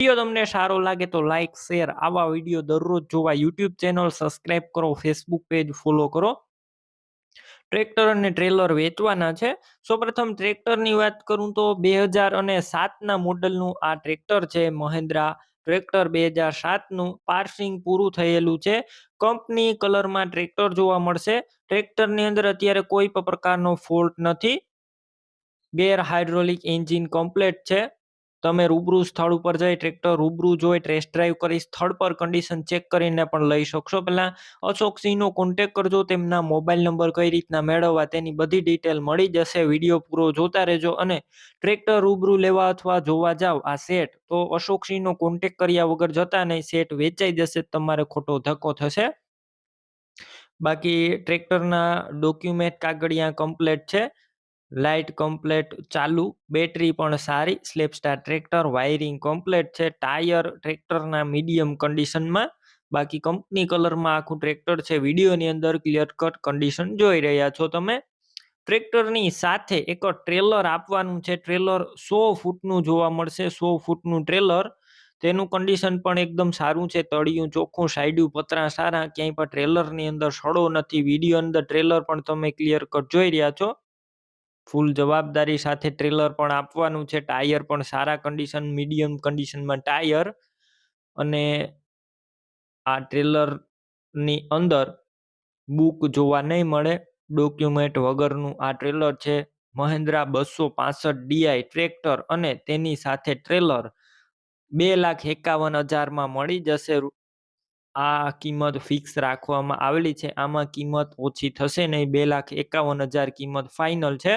Video તમને સારો લાગે તો લાઈક શેર આવા વીડિયો દરરોજ જોવા યુટ્યુબ ચેનલ સબસ્ક્રાઇબ કરો ફેસબુક પેજ ફોલો કરો. ટ્રેક્ટર અને ટ્રેલર વેચવાના છે. સૌપ્રથમ ટ્રેક્ટરની વાત કરું તો બે હજાર અને સાતના મોડલનું આ ટ્રેક્ટર છે મહેન્દ્રા. ટ્રેક્ટર બે હજાર સાતનું પાર્સિંગ પૂરું થયેલું છે. કંપની કલરમાં ટ્રેક્ટર જોવા મળશે. ટ્રેક્ટરની અંદર અત્યારે કોઈ પણ પ્રકારનો ફોલ્ટ નથી. ગેર હાઇડ્રોલિક એન્જિન કમ્પ્લેટ છે. તમે રૂબરૂ સ્થળ ઉપર જઈ ટ્રેક્ટર રૂબરૂ જોઈ ટેસ્ટ ડ્રાઈવ કરી સ્થળ પર કન્ડિશન ચેક કરીને પણ લઈ શકશો. પહેલાં અશોકસિંહનો કોન્ટેક કરજો, તેમના મોબાઈલ નંબર કઈ રીતના મેળવવા તેની બધી ડિટેલ મળી જશે. વીડિયો પૂરો જોતા રહેજો અને ટ્રેક્ટર રૂબરૂ લેવા અથવા જોવા જાવ આ સેટ તો અશોકસિંહનો કોન્ટેક કર્યા વગર જતા નહીં સેટ વેચાઈ જશે, તમારે ખોટો ધક્કો થશે. બાકી ટ્રેક્ટરના ડોક્યુમેન્ટ કાગળિયા કમ્પ્લેટ છે. લાઇટ કમ્પ્લેટ ચાલુ, બેટરી પણ સારી self starter tractor, wiring complete છે, ટાયર ટ્રેક્ટરના મીડિયમ કન્ડિશનમાં, બાકી કંપની કલરમાં આખું ટ્રેક્ટર છે. વિડીયોની અંદર ક્લિયર કટ કન્ડિશન જોઈ રહ્યા છો તમે. ટ્રેક્ટરની સાથે એક ટ્રેલર આપવાનું છે. ટ્રેલર સો ફૂટનું જોવા મળશે. સો ફૂટનું ટ્રેલર, તેનું કન્ડિશન પણ એકદમ સારું છે. તળિયું, ચોખ્ખું સાઈડ્યું પતરા સારા, ક્યાંય પણ ટ્રેલરની અંદર સડો નથી. વીડિયો અંદર ટ્રેલર પણ તમે ક્લિયર કટ જોઈ રહ્યા છો. ફૂલ જવાબદારી સાથે ટ્રેલર પણ આપવાનું છે. ટાયર પણ સારા કન્ડિશન મીડિયમ કન્ડિશનમાં ટાયર. અને આ ટ્રેલરની અંદર બુક જોવા નહીં મળે. ડોક્યુમેન્ટ વગરનું આ ટ્રેલર છે. મહેન્દ્રા બસો પાસઠ ડીઆઈ ટ્રેક્ટર અને તેની સાથે ટ્રેલર બે લાખ એકાવન હજારમાં મળી જશે. આ કિંમત ફિક્સ રાખવામાં આવેલી છે. આમાં કિંમત ઓછી થશે નહીં. બે લાખ એકાવન હજાર કિંમત ફાઇનલ છે.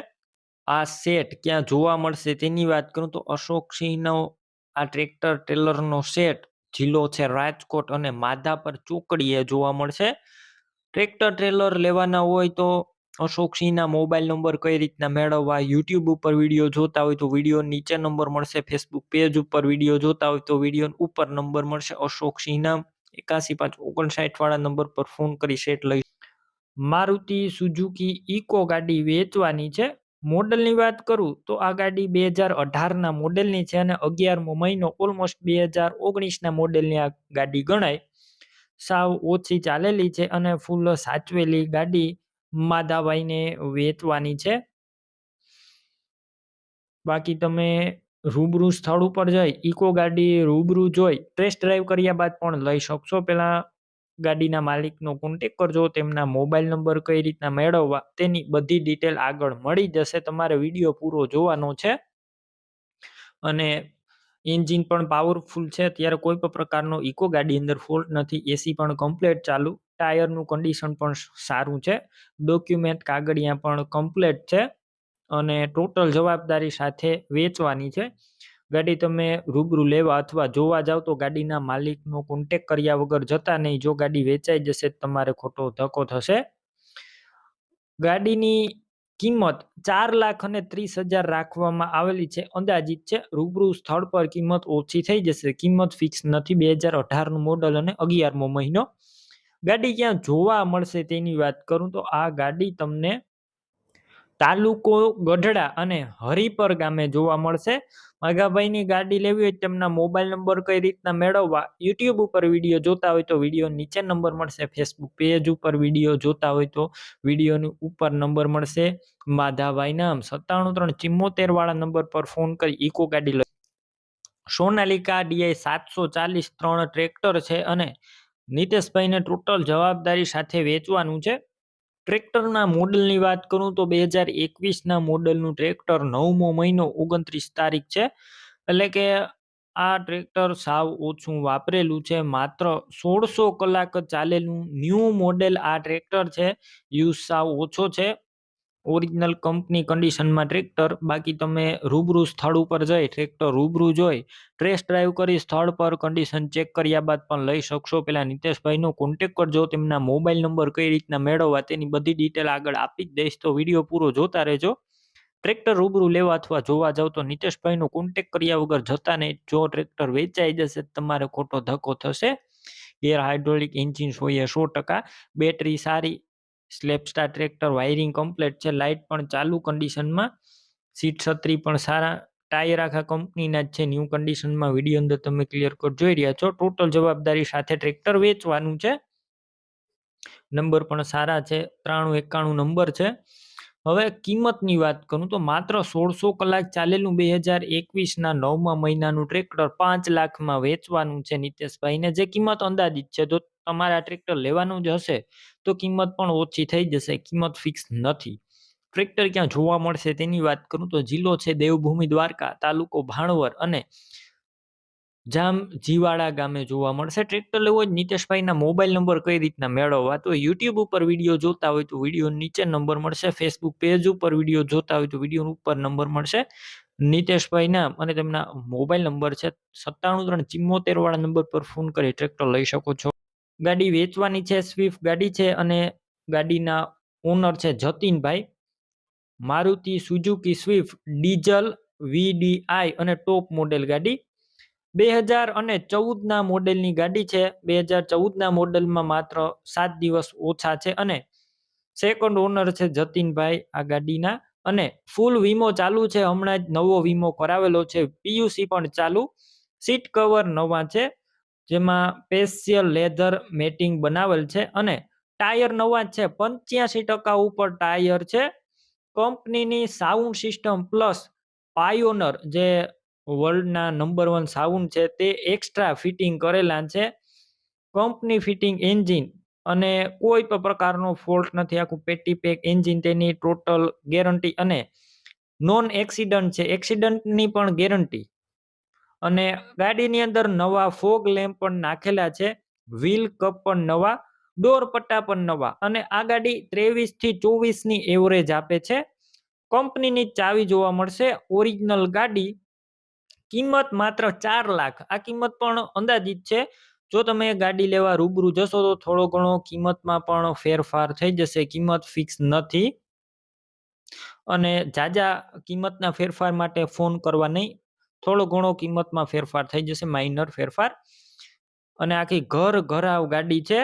આ સેટ ક્યાં જોવા મળશે તેની વાત કરું તો અશોકસિંહનો આ ટ્રેક્ટર ટ્રેલરનો સેટ જિલ્લો છે, રાજકોટ અને માધાપર ચોકડીએ જોવા મળશે. ટ્રેક્ટર ટ્રેલર લેવાના હોય તો અશોકસિંહના મોબાઈલ નંબર કઈ રીતના મેળવવા, યુટ્યુબ ઉપર વીડિયો જોતા હોય તો વીડિયો નીચે નંબર મળશે, ફેસબુક પેજ ઉપર વીડિયો જોતા હોય તો વીડિયો ઉપર નંબર મળશે. અશોકસિંહના એકાસી પાંચ ઓગણસાઠ વાળા નંબર પર ફોન કરી સેટ લઈ મારુતિ સુઝુકી ઇકો ગાડી વેચવાની છે. મોડલની વાત કરું તો આ ગાડી બે હજાર અઢારના મોડેલની છે અને અગિયારમો મહિનો ઓલમોસ્ટ બે હજાર ઓગણીસના મોડેલની આ ગાડી ગણાય. સાવ ઓછી ચાલેલી છે અને ફૂલ સાચવેલી ગાડી માધાભાઈને વેચવાની છે. બાકી તમે રૂબરૂ સ્થળ ઉપર જઈ, ઇકો ગાડી રૂબરૂ જોઈ ટેસ્ટ ડ્રાઈવ કર્યા બાદ પણ લઈ શકશો. પેલા ગાડીના માલિકનો કોન્ટેક કરજો, તેમના મોબાઈલ નંબર કઈ રીતના મેળવવા, તેની બધી ડિટેલ આગળ મળી જશે. તમારે વીડિયો પૂરો જોવાનો છે અને એન્જિન પણ પાવરફુલ છે. ત્યારે કોઈ પણ પ્રકારનો ઇકો ગાડી અંદર ફોલ્ટ નથી. એસી પણ કમ્પ્લેટ ચાલુ. ટાયરનું કન્ડિશન પણ સારું છે. ડોક્યુમેન્ટ કાગળિયા પણ કમ્પ્લેટ છે અને ટોટલ જવાબદારી સાથે વેચવાની છે. ગાડી તમે રૂબરૂ લેવા અથવા જોવા જાવ તો ગાડીના માલિકનો કોન્ટેક કર્યા વગર જતા નહીં. જો ગાડી વેચાઈ જશે તમારે ખોટો ધક્કો થશે. ગાડીની કિંમત ચાર લાખ અને ત્રીસ હજાર રાખવામાં આવેલી છે. અંદાજિત છે, રૂબરૂ સ્થળ પર કિંમત ઓછી થઈ જશે. કિંમત ફિક્સ નથી. બે હજાર અઢારનું મોડલ અને અગિયારમો મહિનો. ગાડી ક્યાં જોવા મળશે તેની વાત કરું તો આ ગાડી તમને તાલુકો ગઢડા અને હરિપર ગામે જોવા મળશે. માઘાભાઈની ગાડી લેવી હોય તેમના મોબાઈલ નંબર કઈ રીતના મેળવવા, યુટ્યુબ ઉપર વીડિયો જોતા હોય તો વીડિયો નીચે નંબર મળશે, ફેસબુક પેજ ઉપર વીડિયો જોતા હોય તો વિડીયોની ઉપર નંબર મળશે. માધાભાઈ નામ, સત્તાણું ત્રણ ચિમ્મોતેર વાળા નંબર પર ફોન કરી ઇકો ગાડી લઈ. સોનાલિકા ડીઆઈ સાતસો ચાલીસ ત્રણ ટ્રેક્ટર છે અને નીતેશભાઈને ટોટલ જવાબદારી સાથે વેચવાનું છે. ટ્રેક્ટરના મોડલની વાત કરું તો બે હજાર એકવીસના મોડલનું ટ્રેક્ટર નવમો મહિનો ઓગણત્રીસ તારીખ છે. એટલે કે આ ટ્રેક્ટર સાવ ઓછું વાપરેલું છે. માત્ર સોળસો કલાક ચાલેલું ન્યૂ મોડેલ આ ટ્રેક્ટર છે. યુઝ સાવ ઓછો છે. ઓરિજિનલ કંપની કન્ડિશનમાં ટ્રેક્ટર, બાકી તમે રૂબરૂ સ્થળ ઉપર જઈ ટ્રેક્ટર રૂબરૂ જોઈ ટ્રેસ ડ્રાઈવ કરી સ્થળ પર કન્ડિશન ચેક કર્યા બાદ પણ લઈ શકશો. પેલા નીતેશભાઈનો કોન્ટેક કરજો, તેમના મોબાઈલ નંબર કઈ રીતના મેળવવા તેની બધી ડિટેલ આગળ આપી જ દઈશ. તો વીડિયો પૂરો જોતા રહેજો. ટ્રેક્ટર રૂબરૂ લેવા અથવા જોવા જાવ તો નીતેશભાઈનો કોન્ટેક કર્યા વગર જતા નહીં. જો ટ્રેક્ટર વેચાઈ જશે તમારે ખોટો ધક્કો થશે. એર હાઇડ્રોલિક એન્જિન હોય સો ટકા. બેટરી સારી self starter tractor, wiring complete છે, લાઇટ પણ ચાલુ કન્ડિશનમાં, સીટ છત્રી પણ સારા, ટાયર આખા કંપનીના જ છે, ન્યૂ કન્ડિશનમાં વીડિયો અંદર તમે ક્લિયર કટ જોઈ રહ્યા છો, ટોટલ જવાબદારી સાથે ટ્રેક્ટર વેચવાનું છે. નંબર પણ સારા છે, ત્રાણું એકાણું નંબર છે. હવે કિંમતની વાત કરું તો માત્ર સોળસો કલાક ચાલેલું બે હજાર એકવીસના નવમા મહિનાનું ટ્રેક્ટર પાંચ લાખમાં વેચવાનું છે, નીતેશભાઈને જે કિંમત અંદાજિત છે, તો તમારે આ ટ્રેક્ટર લેવાનું જ હશે, તો કિંમત પણ ઓછી થઈ જશે, કિંમત ફિક્સ નથી. ટ્રેક્ટર ક્યાં જોવા મળશે તેની વાત કરું તો જિલ્લો છે દેવભૂમિ દ્વારકા, તાલુકો ભાણવર અને જામ જીવાડા ગામે જોવા મળશે. ટ્રેક્ટર લેવો હોય નીતેશભાઈના મોબાઈલ નંબર કઈ રીતના મેળવવા તો યુટ્યુબ ઉપર વીડિયો જોતા હોય તો વીડિયો નીચે નંબર મળશે, ફેસબુક પેજ ઉપર વીડિયો જોતા હોય તો વીડિયો ઉપર નંબર મળશે. નીતેશભાઈના અને તેમના મોબાઈલ નંબર છે સત્તાણું ત્રણ ચિમ્મોતેર વાળા નંબર પર ફોન કરી ટ્રેક્ટર લઈ શકો છો. ગાડી વેચવાની છે સ્વિફ્ટ ગાડી છે અને ગાડીના ઓનર છે જતીનભાઈ. Maruti Suzuki Swift diesel VDI અને ટોપ મોડેલ ગાડી. બે હજાર અને ચૌદના મોડેલની ગાડી છે. બે હજાર ચૌદના મોડેલમાં માત્ર સાત દિવસ ઓછા છે અને સેકન્ડ ઓનર છે જતીનભાઈ આ ગાડીના. અને ફૂલ વીમો ચાલુ છે. હમણાં જ નવો વીમો કરાવેલો છે. પીયુસી પણ ચાલુ. સીટ કવર નવા છે. જેમાં સ્પેશિયલ લેધર મેટિંગ બનાવેલ છે અને ટાયર નવા જ છે, પંચ્યાસી ટકા ઉપર ટાયર છે. કંપનીની સાઉન્ડ સિસ્ટમ પ્લસ પાયોનર જે વર્લ્ડના નંબર વન સાઉન્ડ છે તે એક્સ્ટ્રા ફિટિંગ કરેલા છે. કંપની ફિટિંગ એન્જિન અને કોઈ પણ પ્રકારનો ફોલ્ટ નથી, આખું પેટી પેક એન્જિન તેની ટોટલ ગેરંટી અને નોન એક્સિડન્ટ છે એક્સિડન્ટની પણ ગેરંટી અને ગાડીની અંદર નવા ફોગ લેમ્પ પણ નાખેલા છે, વ્હીલ કપ પણ નવા, ડોર પટ્ટા પણ નવા અને આ ગાડી ત્રેવીસથી ચોવીસની એવરેજ આપે છે. કંપનીની ચાવી જોવા મળશે, ઓરિજિનલ ગાડી કિંમત માત્ર ચાર લાખ. આ કિંમત પણ અંદાજિત છે. જો તમે ગાડી લેવા રૂબરૂ જશો તો થોડો ઘણો કિંમતમાં પણ ફેરફાર થઈ જશે. કિંમત ફિક્સ નથી. અને જાજા કિંમતના ફેરફાર માટે ફોન કરવા નહીં. થોડો ઘણો કિંમતમાં ફેરફાર થઈ જશે માઇનર ફેરફાર. અને આખી ઘર ઘરાવ ગાડી છે.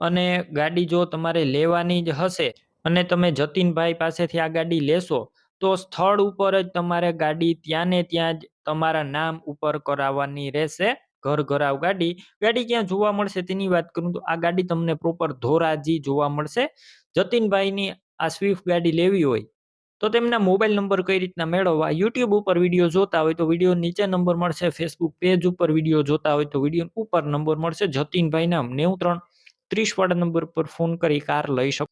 અને ગાડી જો તમારે લેવાની જ હશે અને તમે જતીનભાઈ પાસેથી આ ગાડી લેશો, તો સ્થળ ઉપર જ તમારે ગાડી ત્યાં ને ત્યાં જ તમારા નામ ઉપર કરાવવાની રહેશે, ઘર ઘરાવ ગાડી. ગાડી ક્યાં જોવા મળશે તેની વાત કરું તો આ ગાડી તમને પ્રોપર ધોરાજી જોવા મળશે. જતીનભાઈની આ સ્વિફ્ટ ગાડી લેવી હોય તો તેમના મોબાઈલ નંબર કઈ રીતના મેળવવા? યુટ્યુબ ઉપર વીડિયો જોતા હોય તો વીડિયો નીચે નંબર મળશે. ફેસબુક પેજ ઉપર વીડિયો જોતા હોય તો વીડિયો ઉપર નંબર મળશે. જતીનભાઈ નામ નેવું ત્રણ ત્રીસ વાળા નંબર પર ફોન કરી કાર લઈ શકો.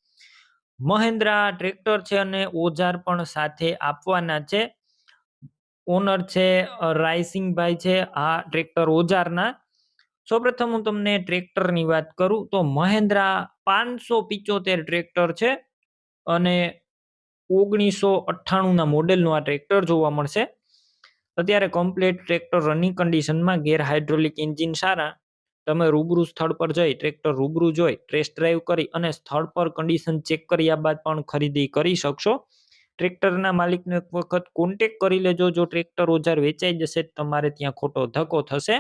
મહેન્દ્રા ટ્રેક્ટર છે અને ઓજાર પણ સાથે આપવાના છે. ઓનર છે રાયસિંગભાઈ છે, આ ટ્રેક્ટર ઓજારના. સૌપ્રથમ હું તમને ટ્રેક્ટરની વાત કરું તો મહેન્દ્રા પાંચસો પિચોતેર ટ્રેક્ટર છે અને ઓગણીસો અઠ્ઠાણુંના મોડેલનું આ ટ્રેક્ટર જોવા મળશે. અત્યારે કમ્પ્લીટ ટ્રેક્ટર રનિંગ કન્ડિશનમાં ગેર હાઇડ્રોલિક એન્જિન સારા. તમે રૂબરૂ સ્થળ પર જઈ ટ્રેક્ટર રૂબરૂ જોઈ ટેસ્ટ ડ્રાઈવ કરી અને સ્થળ પર કન્ડિશન ચેક કર્યા બાદ પણ ખરીદી કરી શકશો. ટ્રેક્ટરના માલિકનો એક વખત કોન્ટેક કરી લેજો. જો ટ્રેક્ટર ઓજાર વેચાઈ જશે, તમારે ત્યાં ખોટો ધક્કો થશે.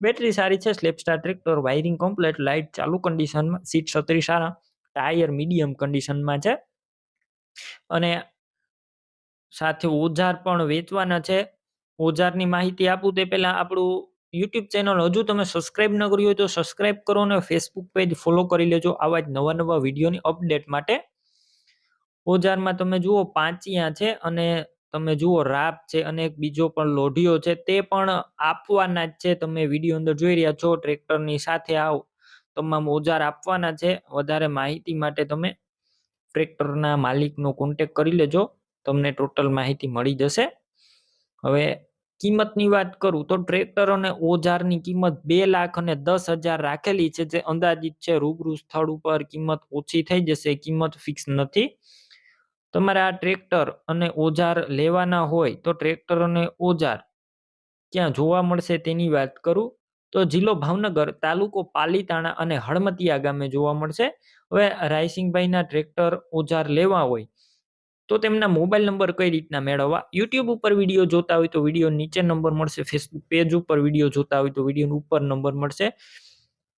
બેટરી સારી છે self starter tractor wiring complete light ચાલુ કન્ડિશનમાં સીટ છત્રી સારા. ટાયર મીડિયમ કન્ડિશનમાં છે. અને સાથે ઓજાર પણ વેચવાના છે. ઓજારની માહિતી આપું તે પહેલાં આપણું યુટ્યુબ ચેનલ હજુ તમે સબસ્ક્રાઇબ ન કર્યું હોય તો સબસ્ક્રાઇબ કરો અને ફેસબુક પેજ ફોલો કરી લેજો આવા જ નવા નવા વિડીયોની અપડેટ માટે. ઓજારમાં તમે જુઓ પાંચિયા છે અને તમે જુઓ રાપ છે અને એક બીજો પણ લોઢિયો છે તે પણ આપવાના જ છે. તમે વીડિયો અંદર જોઈ રહ્યા છો, ટ્રેક્ટરની સાથે આવ. તમામ ઓજાર આપવાના છે. વધારે માહિતી માટે તમે ટ્રેક્ટરના માલિકનો કોન્ટેક કરી લેજો, તમને ટોટલ માહિતી મળી જશે. હવે કિંમતની વાત કરું તો ટ્રેક્ટર અને ઓજારની કિંમત બે લાખ અને દસ હજાર રાખેલી છે, જે અંદાજિત છે રૂબરૂ સ્થળ ઉપર કિંમત ઓછી થઈ જશે, કિંમત ફિક્સ નથી. તમારે આ ટ્રેક્ટર અને ઓજાર લેવાના હોય તો ટ્રેક્ટર અને ઓજાર ક્યાં જોવા મળશે તેની વાત કરું. તો જિલ્લો ભાવનગર, તાલુકો પાલીતાણા અને હળમતિયા ગામે જોવા મળશે. હવે રાયસિંગભાઈના ટ્રેક્ટર ઓજાર લેવા હોય, તો તેમના મોબાઈલ નંબર કઈ રીતના મેળવવા? યુટ્યુબ ઉપર વીડિયો જોતા હોય તો વીડિયો નીચે નંબર મળશે. ફેસબુક પેજ ઉપર વીડિયો જોતા હોય તો વીડિયો ઉપર નંબર મળશે.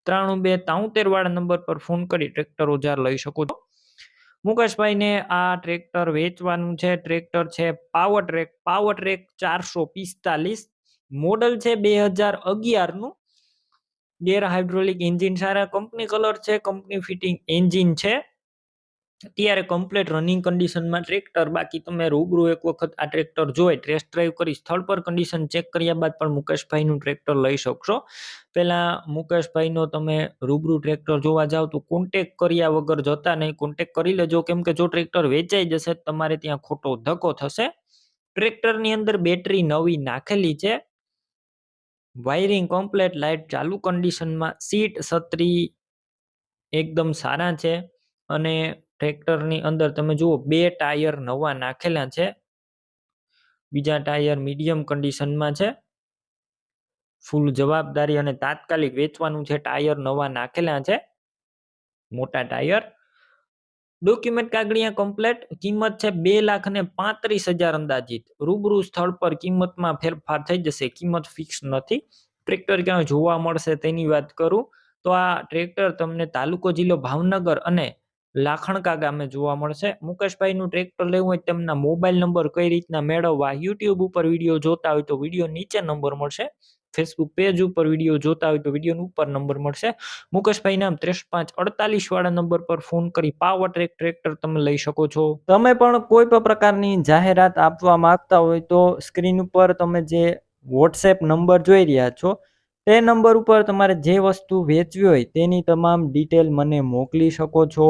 ત્રાણું બે તાઉતેર વાળા નંબર પર ફોન કરી ટ્રેક્ટર ઓજાર લઈ શકો છો. મુકેશભાઈને આ ટ્રેક્ટર વેચવાનું છે. ટ્રેક્ટર છે પાવર ટ્રેક. પાવર ટ્રેક ચારસો પિસ્તાલીસ. મોડલ છે બે હજાર અગિયારનું. ગેર હાઇડ્રોલિક એન્જિન સારા કંપની કલર છે, કંપની ફિટિંગ એન્જિન છે. અત્યારે કમ્પ્લીટ રનિંગ કન્ડિશનમાં ટ્રેક્ટર, બાકી તમે રૂબરૂ એક વખત આ ટ્રેક્ટર જોઈ ટેસ્ટ ડ્રાઈવ કરી સ્થળ પર કન્ડિશન ચેક કર્યા બાદ પણ મુકેશભાઈનું ટ્રેક્ટર લઈ શકશો. પહેલાં મુકેશભાઈનો તમે રૂબરૂ ટ્રેક્ટર જોવા જાઓ તો કોન્ટેક કર્યા વગર જતા નહીં. કોન્ટેક કરી લેજો, કેમ કે જો ટ્રેક્ટર વેચાઈ જશે તમારે ત્યાં ખોટો ધક્કો થશે. ટ્રેક્ટરની અંદર બેટરી નવી નાખેલી છે. વાયરિંગ કમ્પ્લેટ લાઇટ ચાલુ કન્ડિશનમાં સીટ છત્રી એકદમ સારા છે અને ટ્રેક્ટરની અંદર તમે જુઓ, બે ટાયર નવા નાખેલા છે. બીજા ટાયર મીડિયમ કન્ડિશનમાં છે. ફૂલ જવાબદારી અને તાત્કાલિક વેચવાનું છે. ટાયર નવા નાખેલા છે. મોટા ટાયર. ડોક્યુમેન્ટ કાગળિયા કમ્પ્લેટ કિંમત છે બે લાખ ને પાંત્રીસ હજાર અંદાજિત. રૂબરૂ સ્થળ પર કિંમતમાં ફેરફાર થઈ જશે. કિંમત ફિક્સ નથી. ટ્રેક્ટર ક્યાં જોવા મળશે તેની વાત કરું, તો આ ટ્રેક્ટર તમને તાલુકો જિલ્લો ભાવનગર અને લાખણકા ગામે જોવા મળશે. મુકેશભાઈનું ટ્રેક્ટર લેવું હોય તેમના મોબાઈલ નંબર કઈ રીતના મેળવવા, યુટ્યુબ ઉપર વીડિયો જોતા હોય તો વીડિયો નીચે નંબર મળશે. ફેસબુક પેજ ઉપર વીડિયો જોતા હોય તો વીડિયો ઉપર નંબર મળશે. મુકેશભાઈ નામ ત્રેસ પાંચ અડતાલીસ વાળા નંબર પર ફોન કરી પાવર ટ્રેક ટ્રેક્ટર તમે લઈ શકો છો. તમે પણ કોઈ પણ પ્રકારની જાહેરાત આપવા માંગતા હોય તો સ્ક્રીન ઉપર તમે જે વોટ્સએપ નંબર જોઈ રહ્યા છો, તે નંબર ઉપર તમારે જે વસ્તુ વેચવી હોય તેની તમામ ડિટેલ મને મોકલી શકો છો.